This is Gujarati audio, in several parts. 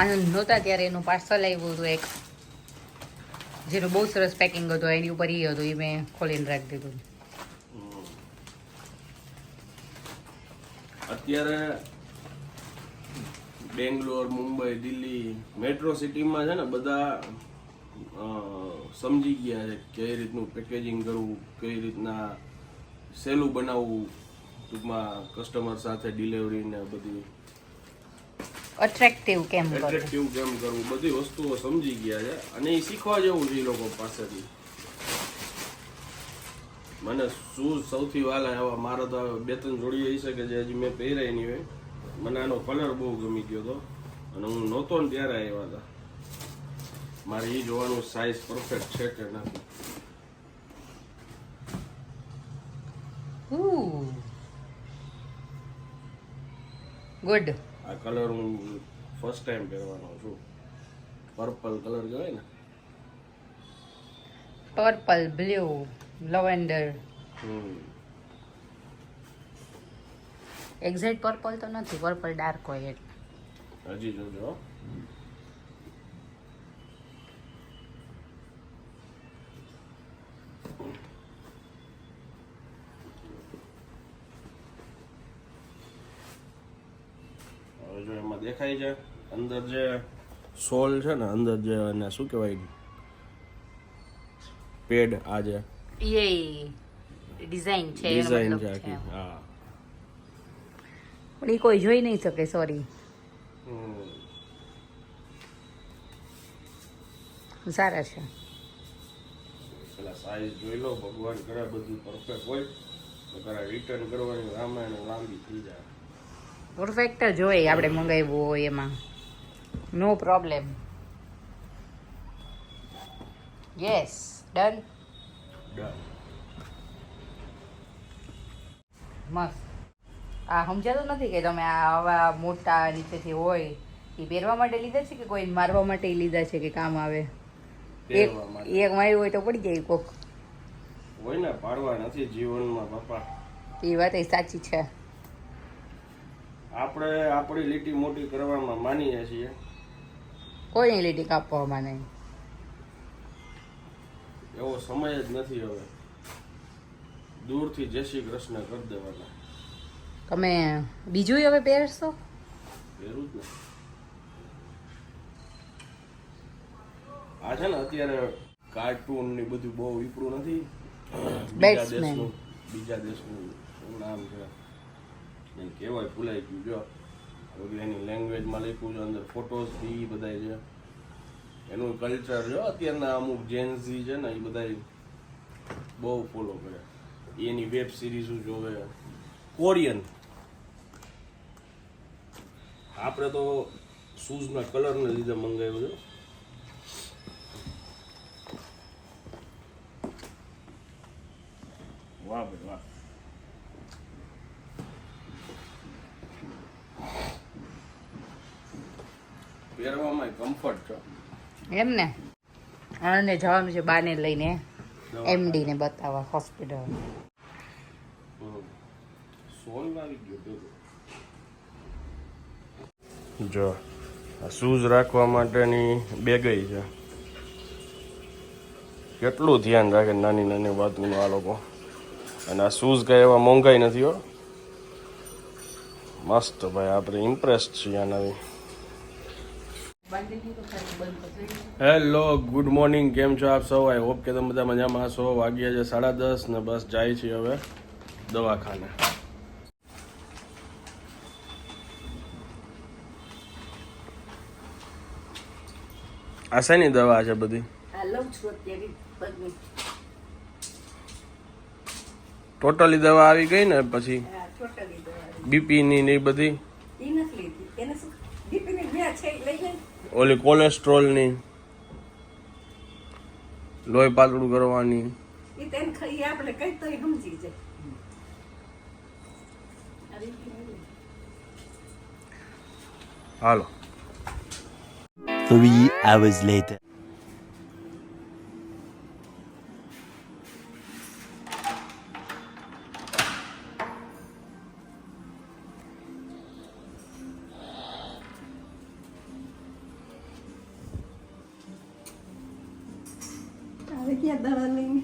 આનંદ નહોતા ત્યારે એનું પાર્સલ આવ્યું હતું એક. જેનું બહુ સરસ પેકિંગ હતું, એની ઉપર એ હતું એ મેં ખોલીને રાખી દીધું. અત્યારે બેંગ્લોર, મુંબઈ, દિલ્હી મેટ્રો સિટીમાં છે ને બધા સમજી ગયા છે કઈ રીતનું પેકેજિંગ કરવું, કઈ રીતના સહેલું બનાવવું, ટૂંકમાં કસ્ટમર સાથે ડિલિવરી ને બધી. અટ્રેક્ટિવ કેમ કરવું અટ્રેક્ટિવ કેમ કરવું? બધી વસ્તુઓ સમજી ગયા છે. અને એ શીખવા જેવું છે એ લોકો પાસેથી. મને શૂઝ સૌથી વાલા એવા મારા તો બે ત્રણ જોડી હશે કે જે હજી મેં પહેરાય નહીં હોય. મને આનો કલર બહુ ગમી ગયો હતો અને હું નહોતો ને ત્યારે આવ્યા હતા. મારે એ જોવાનું સાઇઝ પરફેક્ટ છે કે નથી? ગુડ આ કલર હું ફર્સ્ટ ટાઈમ પહેરવાનો છું. પર્પલ કલર કહેવાય ને? Purple blue lavender exact purple તો નથી પર્પલ ડાર્ક હોય એટલે. હજી જોજો હો. હવે જો એમાં દેખાય છે? અંદર જે સોલ છે ને અંદર જે એને શું કહેવાય? પેડ આ જે. એ ડિઝાઇન છે ડિઝાઇન છે આખી હા. પણ એ કોઈ જોઈ નહીં શકે સોરી હમ. સારા છે. પેલા સાઈઝ જોઈ લો ભગવાન કરે બધું પરફેક્ટ હોય. તો કરે રિટર્ન કરવાની રામાયણ લાંબી થઈ જાય. પરફેક્ટ જ હોય આપણે મંગાવ્યું હોય એમાં. નો પ્રોબ્લેમ યસ ડન મસ્ત. આ સમજાતું નથી કે તમે આ આવા મોટા નીચેથી હોય એ પહેરવા માટે લીધા છે કે કોઈ મારવા માટે લીધા છે કે કામ આવે? એક એક માર્યું હોય તો પડી જાય કોક. હોય ને પાડવા નથી જીવનમાં પપ્પા. એ વાત એ સાચી છે. આપણે આપણી લીટી મોટી કરવામાં માનીએ છીએ. કોઈ લીટી કાપવામાં નહીં. એવો સમય જ નથી હવે. દૂરથી જય શ્રી કૃષ્ણ કરી દેવાના. તમે બીજું હવે પહેરશો? પહેરું જ ને. આ છે ને અત્યારે કાર્ટૂન ને બધું બહુ વિપરું નથી. બીજા. દેશનું બીજા દેશનું શું નામ છે? એને કહેવાય, ભૂલાઈ ગયું. જો હવે એની લેંગ્વેજમાં લખ્યું છે, અંદર ફોટોસ બી બધાય છે. એનું કલ્ચર જો અત્યારના અમુક જેન્સી છે ને એ બધાય બહુ ફોલો કરે. એની વેબ સિરીઝ જોવે. કોરિયન આપણે તો શૂઝના કલરને લીધે મંગાવ્યો છે. વાહ ભાઈ, વાહ. પહેરવામાં કમ્ફર્ટ છે. એમ ને? આનંદને જવાનું છે બાને લઈને. એમડી ને બતાવવા હોસ્પિટલ સોલ આવી ગયો જો શૂઝ રાખવા માટેની બેગઈ છે. કેટલું ધ્યાન રાખે નાની નાની વાતનું આ લોકો. અને આ શૂઝ કઈ એવા મોંઘાઈ નથી હો. મસ્ત ભાઈ આપણે ઇમ્પ્રેસ છીએ આનાથી. હેલો ગુડ મોર્નિંગ કેમ છો આપ સૌ? આઈ હોપ કે તમે બધા મજામાં છો વાગ્યા છે સાડા દસ ને બસ જાય છે હવે દવાખાને. આ શેની દવા છે બધી? ટોટલી દવા આવી ગઈ ને પછી? બીપી ની ને બધી? ઓલી બીપી ની. લોહી પાતળું કરવાની. આપણે કઈ તો સમજી જાય. હાલો. Three hours later. દડા લઈને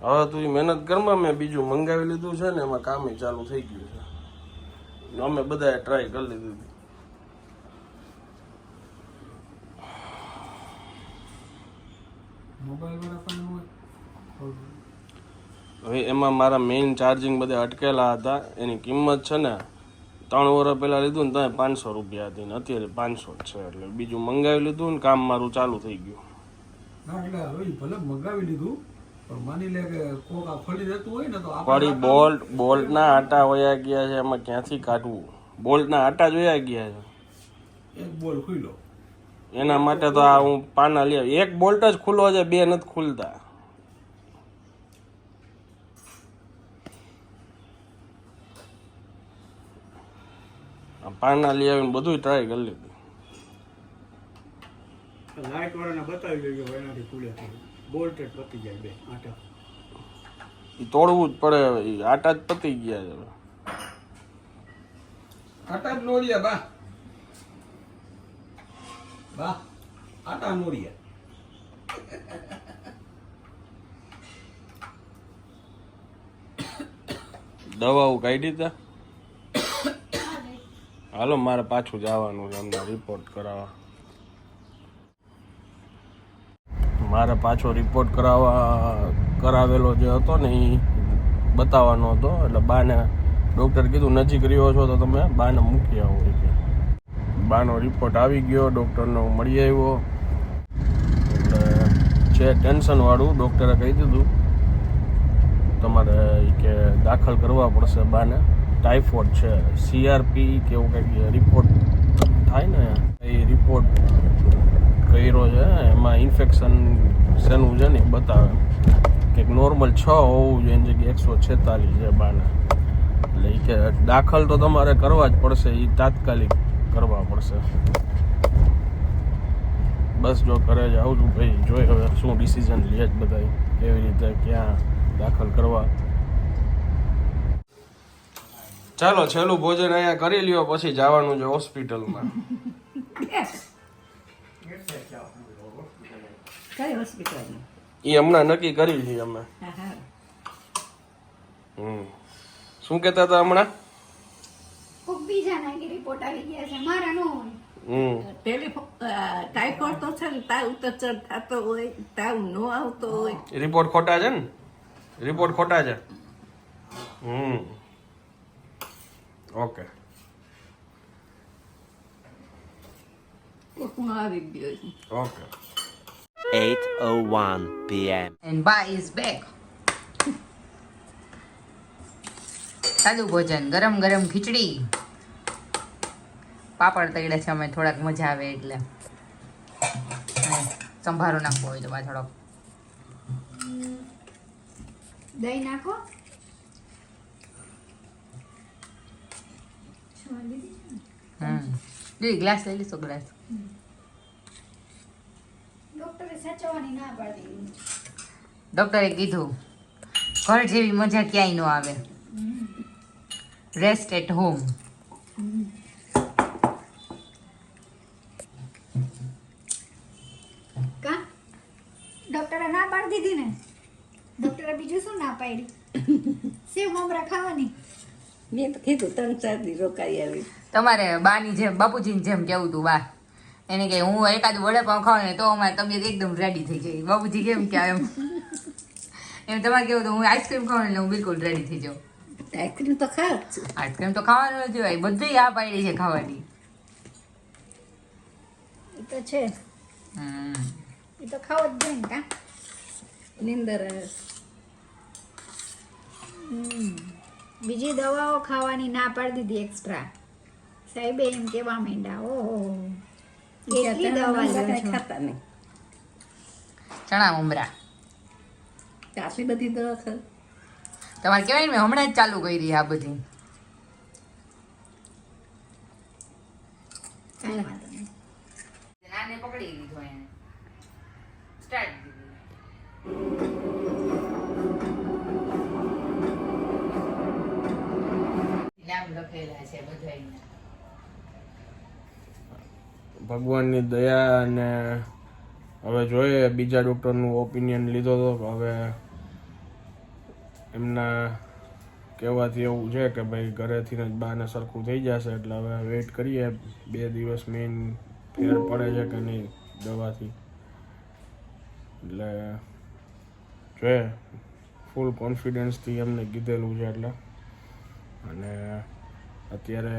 હવે તું મહેનત કરમાં મેં બીજું મંગાવી લીધું છે ને એમાં કામ ચાલુ થઈ ગયું છે. અમે બધાએ ટ્રાય કરી લીધું હતી હવે એમાં મારા મેઇન ચાર્જિંગ બધા અટકેલા હતા. એની કિંમત છે ને ત્રણ વર્ષ પહેલાં લીધું ને તમે પાંચસો રૂપિયા હતી ને અત્યારે પાંચસો જ છે એટલે બીજું મંગાવી લીધું ને કામ મારું ચાલુ થઈ ગયું. ના એટલે હવે ભલે મંગાવી લીધું પણ માની લે કે કોક આ ખોલી દેતું હોય ને તો આપણે પડી બોલ્ટ બોલ્ટના આટા વયા ગયા છે એમાં ક્યાંથી કાઢવું? બોલ્ટના આટા જ વયા ગયા છે. એક બોલ ખુલ્લો. એના માટે તો આ હું પાના આવી. એક બોલ્ટ જ ખુલ્લો છે બે નથી ખુલતા. પાના લઈ આવીને બધું ટ્રાય કરી લીધું. લાઇટ વાળાને બતાવી દેજો એનાથી પતી જાય બે આટા. ઈ તોડવું જ પડે હવે. ઈ આટા જ પતી ગયા છે આટા જ નોરિયા બા. બા આટા નોરિયા દવાઓ કાઢી તા? હાલો, મારે પાછું જવાનું છે, એમના રિપોર્ટ કરાવવા. મારે પાછો રિપોર્ટ કરાવવા, કરાવેલો જે હતો ને એ બતાવવાનો હતો, એટલે બાને ડૉક્ટર કીધું, નજીક રહ્યો છો તો તમે બાને મૂકી આવો કે બાનો રિપોર્ટ આવી ગયો ડૉક્ટરનો મળી આવ્યો. એટલે છે ટેન્શનવાળું ડૉક્ટરે કહી દીધું, તમારે કે દાખલ કરવા પડશે બાને. ટાઇફોઇડ છે. સીઆરપી કે એવું કંઈક રિપોર્ટ થાય ને, એ રિપોર્ટ કર્યો છે, એમાં ઇન્ફેક્શન શેનું છે ને એ બતાવે. કે નોર્મલ છ હોવું જોઈએ, એની જગ્યાએ એકસો છેતાલીસ છે બાને. એટલે એ કે દાખલ તો તમારે કરવા જ પડશે એ તાત્કાલિક કરવા પડશે. બસ જો કરે જ આવું છું ભાઈ, જોઈ હવે શું ડિસિઝન લે જ બધા કેવી રીતે, ક્યાં દાખલ કરવા. ચાલો છેલ્લું ભોજન અહીંયા કરી લ્યો પછી જવાનું છે હોસ્પિટલમાં. કઈ એ હમણાં નક્કી કરી લઈએ અમે. હમ. શું કહેતા હતા હમણાં? કોક બીજાના કે રિપોર્ટ આવી ગયા છે મારા નો હોય. હમ. ટેલિફોન ટાઈફોઈડ તો છે ને તાવ ઉતર થતો હોય તાવ નો આવતો હોય. રિપોર્ટ ખોટા છે ને? રિપોર્ટ ખોટા છે? હમ. ઓકે આવી ગયો છે okay 8:01 p.m. And ba is back. સાદું ભોજન ગરમ ગરમ ખીચડી પાપડ તળ્યા છે અમે થોડાક મજા આવે એટલે. સંભારો નાખવો હોય તો બા થોડોક દહીં નાખો. છે ને? ગ્લાસ લઈ લેશો ગ્લાસ ડોક્ટરે સાચવવાની ના પાડી ડોક્ટરે કીધું ઘર જેવી મજા ક્યાંય ન આવે. રેસ્ટ એટ હોમ કા? ડોક્ટરે ના પાડી દીધી ને? ડોક્ટરે બીજું શું ના પાડી સેવ મમરા ખાવાની? મેં તો કીધું ત્રણ ચાર દી રોકાઈ આવી. તમારે બાની જેમ બાપુજીની જેમ કેવું તું બા? એને કે હું એકાદ વડાપાઉં ખાવ ને તો અમારી તબિયત એકદમ રેડી થઈ જાય બાપુજી કેમ કે એમ? એમ તમારે કેવું હતું હું આઈસ્ક્રીમ ખાવ ને એટલે હું બિલકુલ રેડી થઈ જાઉં. આઈસ્ક્રીમ તો ખાવ આઈસ્ક્રીમ તો ખાવાનું જ હોય બધી આ પાડી છે ખાવાની. એ તો છે. હમ. એ તો ખાવ જ જોઈએ કા? નિંદર આવે. બીજી દવાઓ ખાવાની ના પાડી દીધી એક્સ્ટ્રા સાહેબ એમ કેવા માંડ્યા? ઓહો. કેટલી દવા ખાતા નહીં. ચણા ઉમરા. આટલી બધી દવા ખાવ. તમારે કહેવાય ને મેં હમણાં જ ચાલુ કરી આ બધી. નાને પકડી લીધો એને. સ્ટાર્ટ નામ ભગવાનની દયા અને હવે જોઈએ, બીજા ડૉક્ટરનું ઓપિનિયન લીધો તો હવે એમના કહેવાથી એવું છે કે ભાઈ, ઘરેથી જ બાને સરખું થઈ જશે, એટલે હવે વેઇટ કરીએ. બે દિવસ મેઇન ફેર પડે છે કે નહીં દવાથી. એટલે જોઈએ ફૂલ કોન્ફિડન્સથી એમને કીધેલું છે એટલે. અને અત્યારે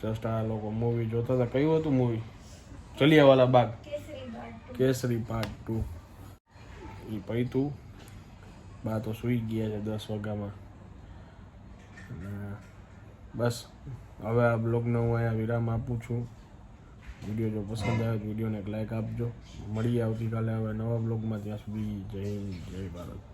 જસ્ટ આ લોકો મૂવી જોતા હતા. કયું હતું મૂવી ચલિયાવાલા બાગ. કેસરી પાર્ટ ટુ એ પૈતું. બા તો સૂઈ ગયા છે દસ વાગ્યામાં. બસ, હવે આ બ્લોગને હું અહીંયા વિરામ આપું છું. વીડિયો જો પસંદ આવે તો વિડીયોને એક લાઇક આપજો. મળીએ આવતીકાલે હવે નવા બ્લોગમાં ત્યાં સુધી જય જય ભારત.